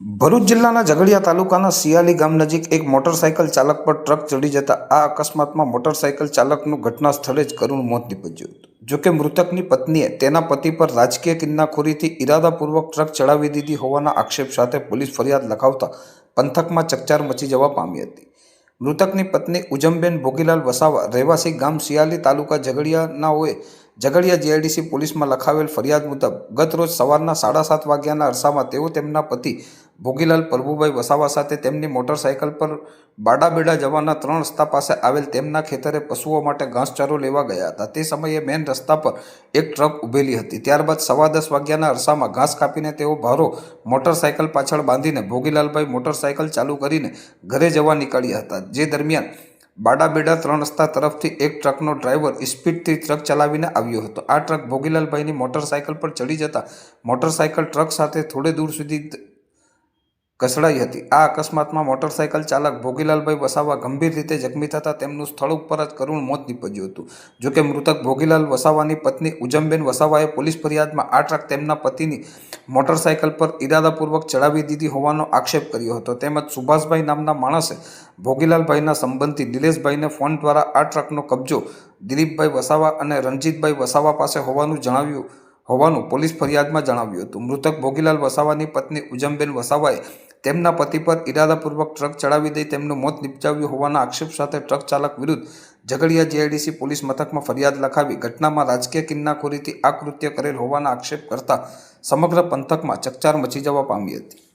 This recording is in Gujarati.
ભરૂચ જિલ્લાના ઝઘડિયા તાલુકાના સિયાલી ગામ નજીક એક મોટરસાયકલ ચાલક પર ટ્રક ચડી જતા આ અકસ્માતમાં મોટરસાયકલ ચાલકનું ઘટના સ્થળે જ કરુણ મોત નીપજ્યું હતું. જોકે મૃતકની પત્નીએ તેના પતિ પર રાજકીય કિન્નાખોરીથી ઇરાદાપૂર્વક ટ્રક ચડાવી દીધી હોવાના આક્ષેપ સાથે પોલીસ ફરિયાદ લખાવતા પંથકમાં ચકચાર મચી જવા પામી હતી. મૃતકની પત્ની ઉજમબેન ભોગીલાલ વસાવા રહેવાસી ગામ સિયાલી તાલુકા ઝઘડિયાનાઓએ ઝઘડિયા જીઆઈડીસી પોલીસમાં લખાવેલ ફરિયાદ મુજબ ગત રોજ સવારના સાડા સાત વાગ્યાના અરસામાં તેઓ તેમના પતિ ભોગીલાલ પ્રભુભાઈ વસાવા સાથે તેમની મોટરસાયકલ પર બાડાબેડા જવાના ત્રણ રસ્તા પાસે આવેલ તેમના ખેતરે પશુઓ માટે ઘાસચારો લેવા ગયા હતા. તે સમયે મેન રસ્તા પર એક ટ્રક ઊભેલી હતી. ત્યારબાદ સવા દસ વાગ્યાના અરસામાં ઘાસ કાપીને તેઓ ભારો મોટરસાયકલ પાછળ બાંધીને ભોગીલાલભાઈ મોટરસાયકલ ચાલુ કરીને ઘરે જવા નીકળ્યા હતા. જે દરમિયાન બાડાબેડા ત્રણ રસ્તા તરફથી એક ટ્રકનો ડ્રાઈવર સ્પીડથી ટ્રક ચલાવીને આવ્યો હતો. આ ટ્રક ભોગીલાલભાઈની મોટરસાયકલ પર ચડી જતા મોટરસાયકલ ટ્રક સાથે થોડે દૂર સુધી કસડાઈ હતી. આ અકસ્માતમાં મોટરસાયકલ ચાલક ભોગીલાલભાઈ વસાવા ગંભીર રીતે જખમી થતાં તેમનું સ્થળ ઉપર જ કરુણ મોત નીપજ્યું હતું. જોકે મૃતક ભોગીલાલ વસાવાની પત્ની ઉજમબેન વસાવાએ પોલીસ ફરિયાદમાં આ ટ્રક તેમના પતિની મોટરસાયકલ પર ઇરાદાપૂર્વક ચડાવી દીધી હોવાનો આક્ષેપ કર્યો હતો. તેમજ સુભાષભાઈ નામના માણસે ભોગીલાલભાઈના સંબંધી નિલેશભાઈને ફોન દ્વારા આ ટ્રકનો કબજો દિલીપભાઈ વસાવા અને રણજીતભાઈ વસાવા પાસે હોવાનું જણાવ્યું હોવાનું પોલીસ ફરિયાદમાં જણાવ્યું હતું. મૃતક ભોગીલાલ વસાવાની પત્ની ઉજમબેન વસાવાએ તેમના પતિ પર ઇરાદાપૂર્વક ટ્રક ચડાવી દઈ તેમનું મોત નિપજાવ્યું હોવાના આક્ષેપ સાથે ટ્રક ચાલક વિરુદ્ધ ઝઘડિયા જીઆઈડીસી પોલીસ મથકમાં ફરિયાદ લખાવી ઘટનામાં રાજકીય કિન્નાખોરીથી આ કૃત્ય કરેલ હોવાના આક્ષેપ કરતા સમગ્ર પંથકમાં ચકચાર મચી જવા પામી હતી.